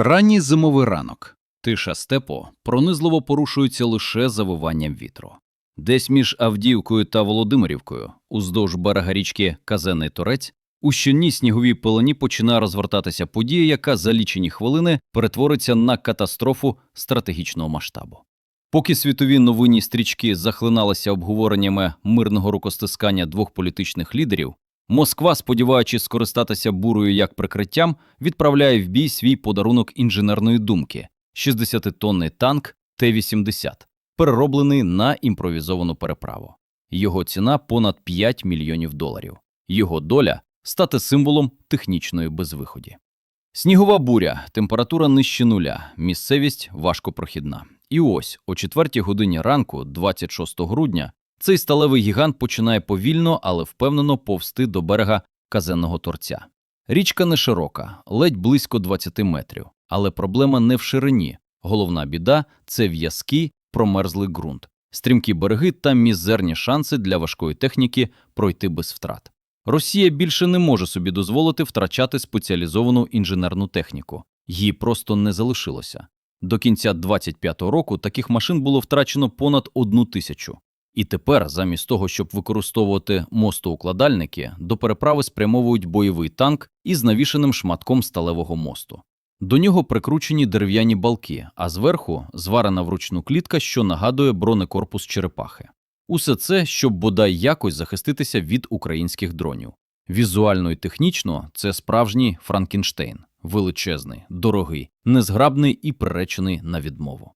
Ранній зимовий ранок. Тиша степу пронизливо порушується лише завиванням вітру. Десь між Авдіївкою та Володимирівкою, уздовж берега річки Казенний Торець, у щільній сніговій пелені починає розвертатися подія, яка за лічені хвилини перетвориться на катастрофу стратегічного масштабу. Поки світові новинні стрічки захлиналися обговореннями мирного рукостискання двох політичних лідерів, Москва, сподіваючись скористатися бурою як прикриттям, відправляє в бій свій подарунок інженерної думки 60-тонний танк Т-80, перероблений на імпровізовану переправу. Його ціна понад 5 мільйонів доларів. Його доля стати символом технічної безвиході. Снігова буря, температура нижче нуля, місцевість важкопрохідна. І ось о 4 годині ранку, 26 грудня, цей сталевий гігант починає повільно, але впевнено повсти до берега казенного торця. Річка не широка, ледь близько 20 метрів, але проблема не в ширині. Головна біда це в'язкий, промерзлий ґрунт, стрімкі береги та мізерні шанси для важкої техніки пройти без втрат. Росія більше не може собі дозволити втрачати спеціалізовану інженерну техніку. Її просто не залишилося. До кінця 25-го року таких машин було втрачено понад одну тисячу. І тепер, замість того, щоб використовувати мостоукладальники, до переправи спрямовують бойовий танк із навішеним шматком сталевого мосту. До нього прикручені дерев'яні балки, а зверху зварена вручну клітка, що нагадує бронекорпус черепахи. Усе це, щоб бодай якось захиститися від українських дронів. Візуально і технічно це справжній Франкенштейн, величезний, дорогий, незграбний і приречений на відмову.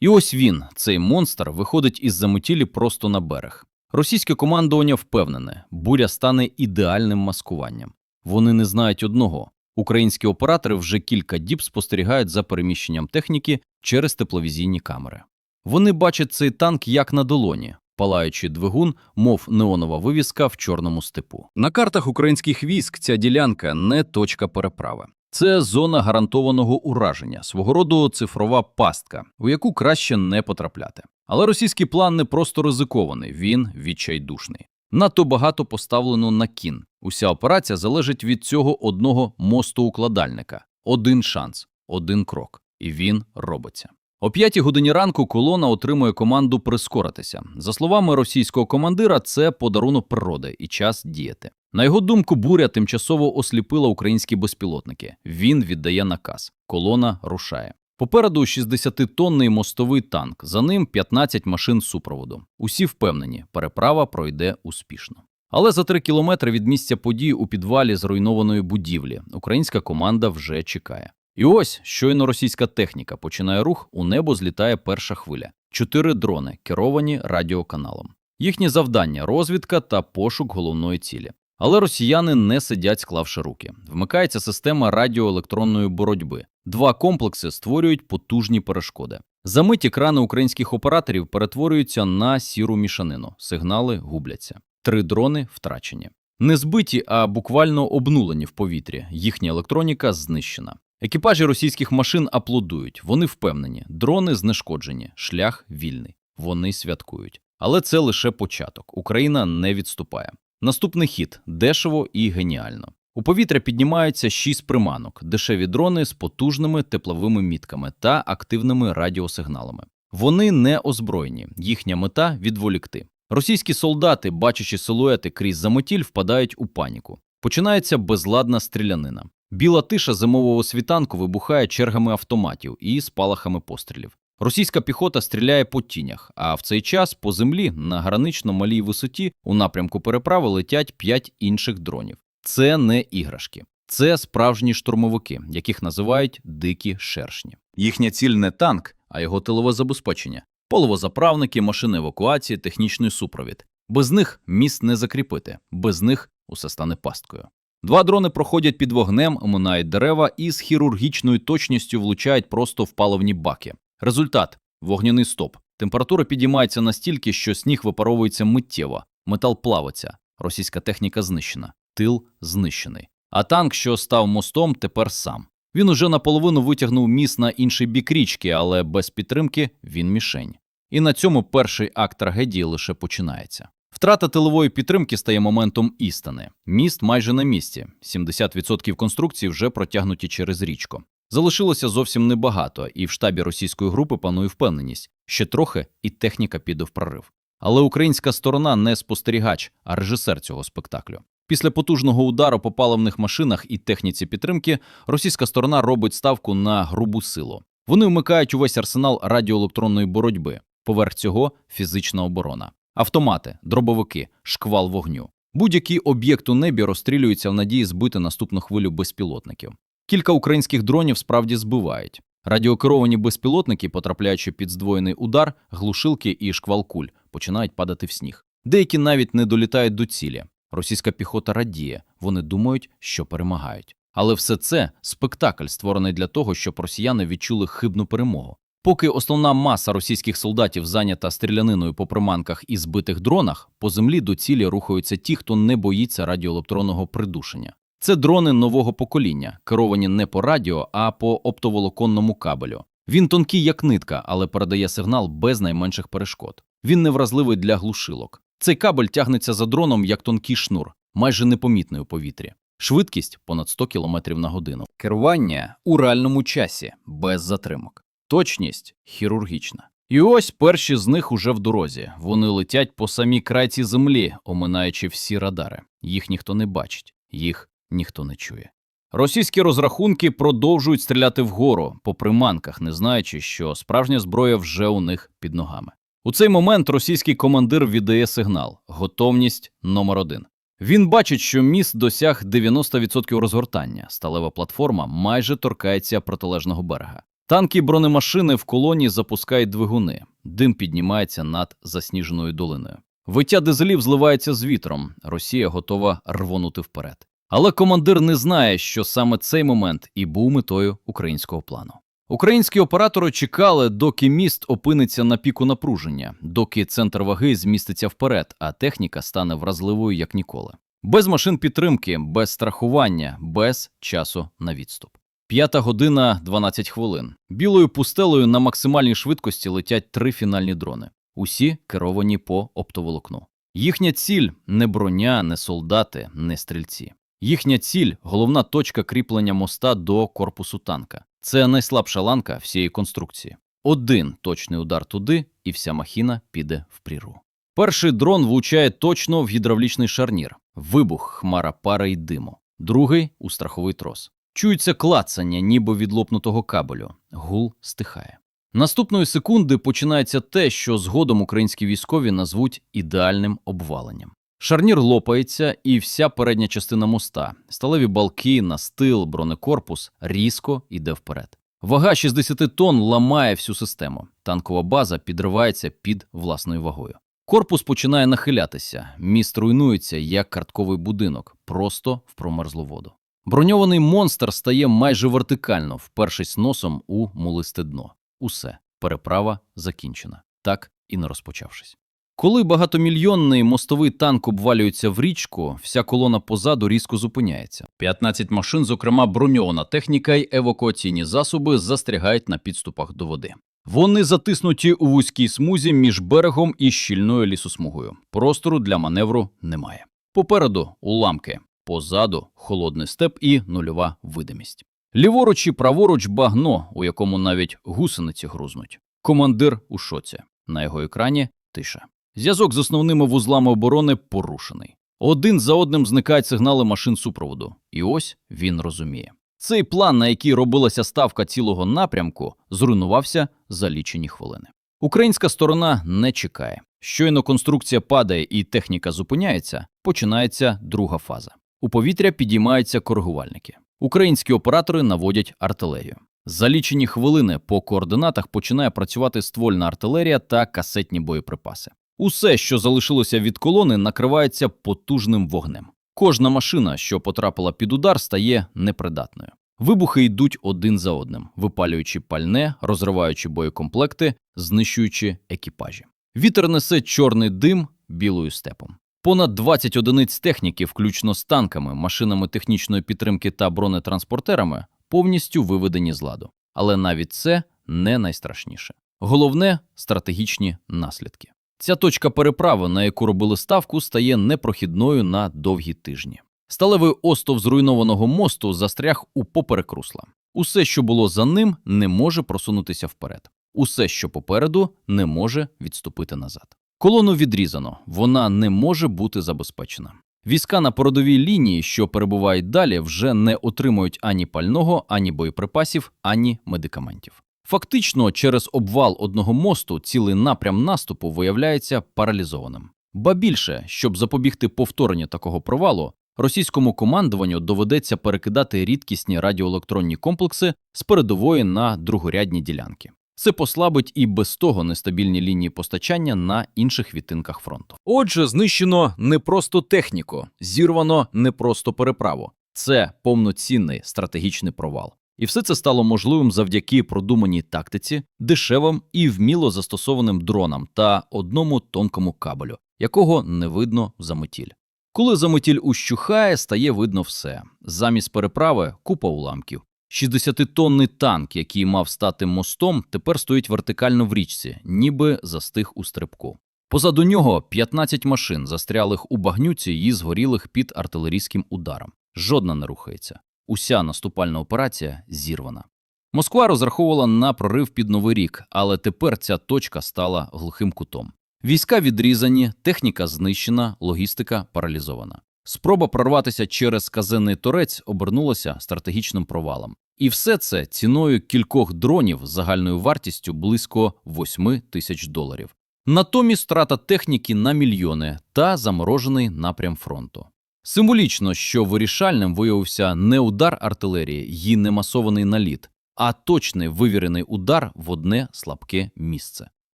І ось він, цей монстр, виходить із заметілі просто на берег. Російське командування впевнене, буря стане ідеальним маскуванням. Вони не знають одного. Українські оператори вже кілька діб спостерігають за переміщенням техніки через тепловізійні камери. Вони бачать цей танк як на долоні, палаючи двигун, мов неонова вивіска в чорному степу. На картах українських військ ця ділянка не точка переправи. Це зона гарантованого ураження, свого роду цифрова пастка, у яку краще не потрапляти. Але російський план не просто ризикований, він відчайдушний. Надто багато поставлено на кін. Уся операція залежить від цього одного мостоукладальника. Один шанс, один крок. І він робиться. О п'ятій годині ранку колона отримує команду прискоритися. За словами російського командира, це подарунок природи і час діяти. На його думку, буря тимчасово осліпила українські безпілотники. Він віддає наказ. Колона рушає. Попереду 60-тонний мостовий танк, за ним 15 машин супроводу. Усі впевнені, переправа пройде успішно. Але за три кілометри від місця подій у підвалі зруйнованої будівлі українська команда вже чекає. І ось щойно російська техніка починає рух, у небо злітає перша хвиля. Чотири дрони, керовані радіоканалом. Їхнє завдання розвідка та пошук головної цілі. Але росіяни не сидять, склавши руки. Вмикається система радіоелектронної боротьби. Два комплекси створюють потужні перешкоди. Замить екрани українських операторів перетворюються на сіру мішанину. Сигнали губляться. Три дрони втрачені. Не збиті, а буквально обнулені в повітрі. Їхня електроніка знищена. Екіпажі російських машин аплодують. Вони впевнені, дрони знешкоджені, шлях вільний. Вони святкують. Але це лише початок. Україна не відступає. Наступний хід дешево і геніально. У повітря піднімаються шість приманок, дешеві дрони з потужними тепловими мітками та активними радіосигналами. Вони не озброєні, їхня мета відволікти. Російські солдати, бачачи силуети крізь заметіль, впадають у паніку. Починається безладна стрілянина. Біла тиша зимового світанку вибухає чергами автоматів і спалахами пострілів. Російська піхота стріляє по тінях, а в цей час по землі на гранично малій висоті у напрямку переправи летять п'ять інших дронів. Це не іграшки, це справжні штурмовики, яких називають дикі шершні. Їхня ціль не танк, а його тилове забезпечення, половозаправники, машини евакуації, технічний супровід. Без них міст не закріпити, без них усе стане пасткою. Два дрони проходять під вогнем, оминають дерева і з хірургічною точністю влучають просто в паливні баки. Результат вогняний стоп. Температура підіймається настільки, що сніг випаровується миттєво, метал плавиться, російська техніка знищена, тил знищений. А танк, що став мостом, тепер сам. Він уже наполовину витягнув міст на інший бік річки, але без підтримки він мішень. І на цьому перший акт трагедії лише починається. Втрата тилової підтримки стає моментом істини. Міст майже на місці. 70% конструкції вже протягнуті через річку. Залишилося зовсім небагато, і в штабі російської групи панує впевненість, ще трохи і техніка піде в прорив. Але українська сторона не спостерігач, а режисер цього спектаклю. Після потужного удару по паливних машинах і техніці підтримки російська сторона робить ставку на грубу силу. Вони вмикають увесь арсенал радіоелектронної боротьби. Поверх цього фізична оборона, автомати, дробовики, шквал вогню. Будь-який об'єкт у небі розстрілюється в надії збити наступну хвилю безпілотників. Кілька українських дронів справді збивають. Радіокеровані безпілотники, потрапляючи під здвоєний удар, глушилки і шквал куль, починають падати в сніг. Деякі навіть не долітають до цілі. Російська піхота радіє, вони думають, що перемагають. Але все це спектакль, створений для того, щоб росіяни відчули хибну перемогу. Поки основна маса російських солдатів зайнята стріляниною по приманках і збитих дронах, по землі до цілі рухаються ті, хто не боїться радіоелектронного придушення. Це дрони нового покоління, керовані не по радіо, а по оптоволоконному кабелю. Він тонкий, як нитка, але передає сигнал без найменших перешкод. Він невразливий для глушилок. Цей кабель тягнеться за дроном як тонкий шнур, майже непомітний у повітрі. Швидкість понад 100 км на годину. Керування у реальному часі, без затримок. Точність хірургічна. І ось перші з них уже в дорозі. Вони летять по самій крайці землі, оминаючи всі радари. Їх ніхто не бачить, їх ніхто не чує. Російські розрахунки продовжують стріляти вгору по приманках, не знаючи, що справжня зброя вже у них під ногами. У цей момент російський командир віддає сигнал готовність номер один. Він бачить, що міст досяг 90% розгортання. Сталева платформа майже торкається протилежного берега. Танки і бронемашини в колоні запускають двигуни. Дим піднімається над засніженою долиною. Виття дизелів зливається з вітром. Росія готова рвонути вперед. Але командир не знає, що саме цей момент і був метою українського плану. Українські оператори чекали, доки міст опиниться на піку напруження, доки центр ваги зміститься вперед, а техніка стане вразливою як ніколи. Без машин підтримки, без страхування, без часу на відступ. П'ята година 12 хвилин. Білою пустелею на максимальній швидкості летять три фінальні дрони. Усі керовані по оптоволокну. Їхня ціль не броня, не солдати, не стрільці. Їхня ціль головна точка кріплення моста до корпусу танка. Це найслабша ланка всієї конструкції. Один точний удар туди, і вся махіна піде в прірву. Перший дрон влучає точно в гідравлічний шарнір, вибух, хмара пари й диму. Другий у страховий трос. Чується клацання, ніби від лопнутого кабелю. Гул стихає. Наступної секунди починається те, що згодом українські військові назвуть ідеальним обваленням. Шарнір лопається, і вся передня частина моста, сталеві балки, настил, бронекорпус різко йде вперед. Вага 60 тонн ламає всю систему. Танкова база підривається під власною вагою. Корпус починає нахилятися, міст руйнується як картковий будинок, просто в промерзлу воду. Броньований монстр стає майже вертикально, впершись носом у мулисте дно. Усе, переправа закінчена, так і не розпочавшись. Коли багатомільйонний мостовий танк обвалюється в річку, вся колона позаду різко зупиняється. 15 машин, зокрема броньована техніка й евакуаційні засоби, застрягають на підступах до води. Вони затиснуті у вузькій смузі між берегом і щільною лісосмугою. Простору для маневру немає. Попереду уламки, позаду холодний степ і нульова видимість. Ліворуч і праворуч багно, у якому навіть гусениці грузнуть. Командир у шоці. На його екрані тиша. Зв'язок з основними вузлами оборони порушений. Один за одним зникають сигнали машин супроводу. І ось він розуміє. Цей план, на який робилася ставка цілого напрямку, зруйнувався за лічені хвилини. Українська сторона не чекає. Щойно конструкція падає і техніка зупиняється, починається друга фаза. У повітря підіймаються коригувальники. Українські оператори наводять артилерію. За лічені хвилини по координатах починає працювати ствольна артилерія та касетні боєприпаси. Усе, що залишилося від колони, накривається потужним вогнем. Кожна машина, що потрапила під удар, стає непридатною. Вибухи йдуть один за одним, випалюючи пальне, розриваючи боєкомплекти, знищуючи екіпажі. Вітер несе чорний дим білою степом. Понад 20 одиниць техніки, включно з танками, машинами технічної підтримки та бронетранспортерами, повністю виведені з ладу. Але навіть це не найстрашніше. Головне стратегічні наслідки. Ця точка переправи, на яку робили ставку, стає непрохідною на довгі тижні. Сталевий остов зруйнованого мосту застряг у поперек русла. Усе, що було за ним, не може просунутися вперед. Усе, що попереду, не може відступити назад. Колону відрізано, вона не може бути забезпечена. Війська на породовій лінії, що перебувають далі, вже не отримують ані пального, ані боєприпасів, ані медикаментів. Фактично, через обвал одного мосту цілий напрям наступу виявляється паралізованим. Ба більше, щоб запобігти повторенню такого провалу, російському командуванню доведеться перекидати рідкісні радіоелектронні комплекси з передової на другорядні ділянки. Це послабить і без того нестабільні лінії постачання на інших відтинках фронту. Отже, знищено не просто техніку, зірвано не просто переправу. Це повноцінний стратегічний провал. І все це стало можливим завдяки продуманій тактиці, дешевим і вміло застосованим дронам та одному тонкому кабелю, якого не видно за метіль. Коли заметіль ущухає, стає видно все. Замість переправи купа уламків. 60-тонний танк, який мав стати мостом, тепер стоїть вертикально в річці, ніби застиг у стрибку. Позаду нього 15 машин, застрялих у багнюці і згорілих під артилерійським ударом. Жодна не рухається. Уся наступальна операція зірвана. Москва розраховувала на прорив під Новий рік, але тепер ця точка стала глухим кутом. Війська відрізані, техніка знищена, логістика паралізована. Спроба прорватися через казенний торець обернулася стратегічним провалом. І все це ціною кількох дронів загальною вартістю близько 8 тисяч доларів. Натомість страта техніки на мільйони та заморожений напрям фронту. Символічно, що вирішальним виявився не удар артилерії і не масований наліт, а точний вивірений удар в одне слабке місце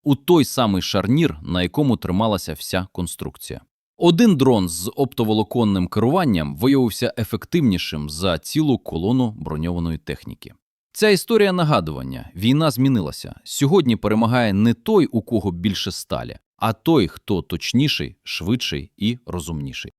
у той самий шарнір, на якому трималася вся конструкція. Один дрон з оптоволоконним керуванням виявився ефективнішим за цілу колону броньованої техніки. Ця історія нагадування: війна змінилася. Сьогодні перемагає не той, у кого більше сталі, а той, хто точніший, швидший і розумніший.